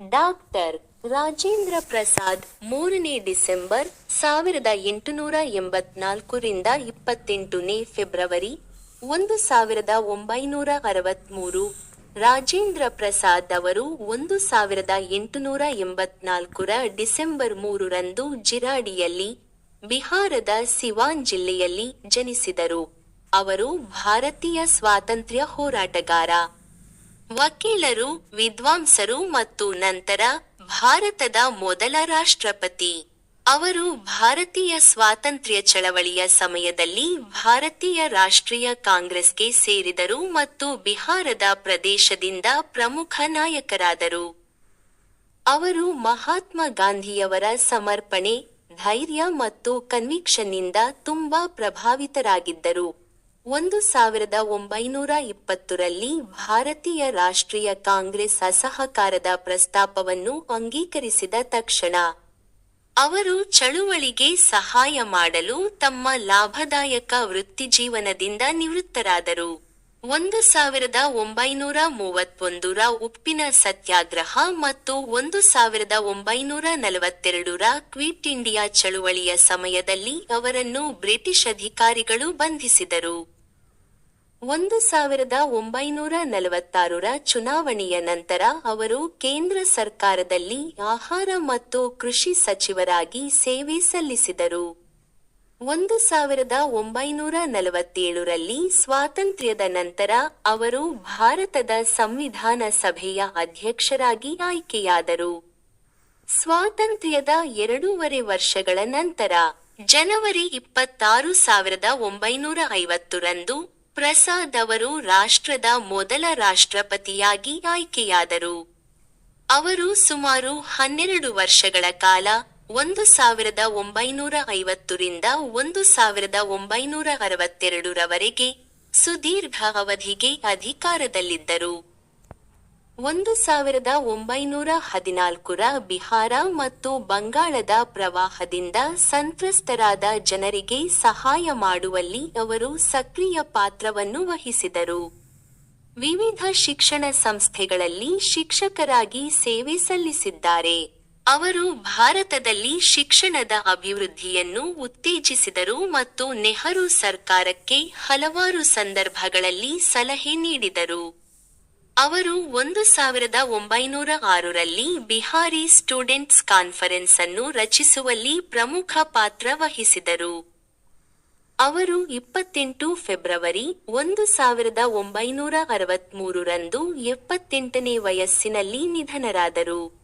Doctor Rajendra Prasad ಮೂರನೇ December ಸಾವಿರದ ಎಂಟುನೂರ ಎಂಬತ್ನಾಲ್ಕರಿಂದ ಇಪ್ಪತ್ತೆಂಟನೇ ಫೆಬ್ರವರಿ ಒಂದು ಸಾವಿರದ ಒಂಬೈನೂರ ಅರವತ್ಮೂರು. ರಾಜೇಂದ್ರ ಪ್ರಸಾದ್ ಅವರು ಒಂದು ಸಾವಿರದ ಎಂಟುನೂರ ಎಂಬತ್ನಾಲ್ಕರ ಡಿಸೆಂಬರ್ ಮೂರರಂದು ಜಿರಾಡಿಯಲ್ಲಿ ಬಿಹಾರದ ಸಿವಾನ್ ಜಿಲ್ಲೆಯಲ್ಲಿ ಜನಿಸಿದರು. ಅವರು ಭಾರತೀಯ ಸ್ವಾತಂತ್ರ್ಯ ಹೋರಾಟಗಾರ. ವಕೀಲರು, ವಿದ್ವಾಂಸರು ಮತ್ತು ನಂತರ ಭಾರತದ ಮೊದಲ ರಾಷ್ಟ್ರಪತಿ. ಅವರು ಭಾರತೀಯ ಸ್ವಾತಂತ್ರ್ಯ ಚಳವಳಿಯ ಸಮಯದಲ್ಲಿ ಭಾರತೀಯ ರಾಷ್ಟ್ರೀಯ ಕಾಂಗ್ರೆಸ್ಗೆ ಸೇರಿದರು ಮತ್ತು ಬಿಹಾರದ ಪ್ರದೇಶದಿಂದ ಪ್ರಮುಖ ನಾಯಕರಾದರು. ಅವರು ಮಹಾತ್ಮ ಗಾಂಧಿಯವರ ಸಮರ್ಪಣೆ, ಧೈರ್ಯ ಮತ್ತು ಕನ್ವಿಕ್ಷನ್ನಿಂದ ತುಂಬಾ ಪ್ರಭಾವಿತರಾಗಿದ್ದರು. ಒಂದು ಸಾವಿರದ ಒಂಬೈನೂರ ಇಪ್ಪತ್ತರಲ್ಲಿ ಭಾರತೀಯ ರಾಷ್ಟ್ರೀಯ ಕಾಂಗ್ರೆಸ್ ಅಸಹಕಾರದ ಪ್ರಸ್ತಾಪವನ್ನು ಅಂಗೀಕರಿಸಿದ ತಕ್ಷಣ, ಅವರು ಚಳುವಳಿಗೆ ಸಹಾಯ ಮಾಡಲು ತಮ್ಮ ಲಾಭದಾಯಕ ವೃತ್ತಿಜೀವನದಿಂದ ನಿವೃತ್ತರಾದರು. ಒಂದು ಸಾವಿರದ ಒಂಬೈನೂರ ಮೂವತ್ತೊಂದರ ಉಪ್ಪಿನ ಸತ್ಯಾಗ್ರಹ ಮತ್ತು ಒಂದು ಸಾವಿರದ ಒಂಬೈನೂರ ನಲವತ್ತೆರಡರ ಕ್ವಿಟ್ ಇಂಡಿಯಾ ಚಳುವಳಿಯ ಸಮಯದಲ್ಲಿ ಅವರನ್ನು ಬ್ರಿಟಿಷ್ ಅಧಿಕಾರಿಗಳು ಬಂಧಿಸಿದರು. ಒಂದು ಸಾವಿರದ ಒಂಬೈನೂರ ನಲವತ್ತಾರರ ಚುನಾವಣೆಯ ನಂತರ ಅವರು ಕೇಂದ್ರ ಸರ್ಕಾರದಲ್ಲಿ ಆಹಾರ ಮತ್ತು ಕೃಷಿ ಸಚಿವರಾಗಿ ಸೇವೆ ಸಲ್ಲಿಸಿದರು. ಒಂದು ಸಾವಿರದ ಒಂಬೈನೂರ ನಲವತ್ತೇಳರಲ್ಲಿ ಸ್ವಾತಂತ್ರ್ಯದ ನಂತರ ಅವರು ಭಾರತದ ಸಂವಿಧಾನ ಸಭೆಯ ಅಧ್ಯಕ್ಷರಾಗಿ ಆಯ್ಕೆಯಾದರು. ಸ್ವಾತಂತ್ರ್ಯದ ಎರಡೂವರೆ ವರ್ಷಗಳ ನಂತರ, ಜನವರಿ ಇಪ್ಪತ್ತಾರು ಸಾವಿರದ ಒಂಬೈನೂರ ಐವತ್ತರಂದು ಪ್ರಸಾದ್ ಅವರು ರಾಷ್ಟ್ರದ ಮೊದಲ ರಾಷ್ಟ್ರಪತಿಯಾಗಿ ಆಯ್ಕೆಯಾದರು. ಅವರು ಸುಮಾರು ಹನ್ನೆರಡು ವರ್ಷಗಳ ಕಾಲ ಒಂದು ಸಾವಿರದ ಒಂಬೈನೂರ ಐವತ್ತರಿಂದ ಒಂದು ಸಾವಿರದ ಒಂಬೈನೂರ ಅರವತ್ತೆರಡರವರೆಗೆ ಸುದೀರ್ಘ ಅವಧಿಗೆ ಅಧಿಕಾರದಲ್ಲಿದ್ದರು. ಒಂದು ಸಾವಿರದ ಒಂಬೈನೂರ ಹದಿನಾಲ್ಕರ ಬಿಹಾರ ಮತ್ತು ಬಂಗಾಳದ ಪ್ರವಾಹದಿಂದ ಸಂತ್ರಸ್ತರಾದ ಜನರಿಗೆ ಸಹಾಯ ಮಾಡುವಲ್ಲಿ ಅವರು ಸಕ್ರಿಯ ಪಾತ್ರವನ್ನು ವಹಿಸಿದರು. ವಿವಿಧ ಶಿಕ್ಷಣ ಸಂಸ್ಥೆಗಳಲ್ಲಿ ಶಿಕ್ಷಕರಾಗಿ ಸೇವೆ ಸಲ್ಲಿಸಿದ್ದಾರೆ. ಅವರು ಭಾರತದಲ್ಲಿ ಶಿಕ್ಷಣದ ಅಭಿವೃದ್ಧಿಯನ್ನು ಉತ್ತೇಜಿಸಿದರು ಮತ್ತು ನೆಹರು ಸರ್ಕಾರಕ್ಕೆ ಹಲವಾರು ಸಂದರ್ಭಗಳಲ್ಲಿ ಸಲಹೆ ನೀಡಿದರು. ಅವರು ಒಂದು ಸಾವಿರದ ಒಂಬೈನೂರ ಆರರಲ್ಲಿ ಬಿಹಾರಿ ಸ್ಟೂಡೆಂಟ್ಸ್ ಕಾನ್ಫರೆನ್ಸ್ ಅನ್ನು ರಚಿಸುವಲ್ಲಿ ಪ್ರಮುಖ ಪಾತ್ರ ವಹಿಸಿದರು. ಅವರು ಇಪ್ಪತ್ತೆಂಟು ಫೆಬ್ರವರಿ ಒಂದು ಸಾವಿರದ ಒಂಬೈನೂರ ಅರವತ್ಮೂರರಂದು ಎಪ್ಪತ್ತೆಂಟನೇ ವಯಸ್ಸಿನಲ್ಲಿ ನಿಧನರಾದರು.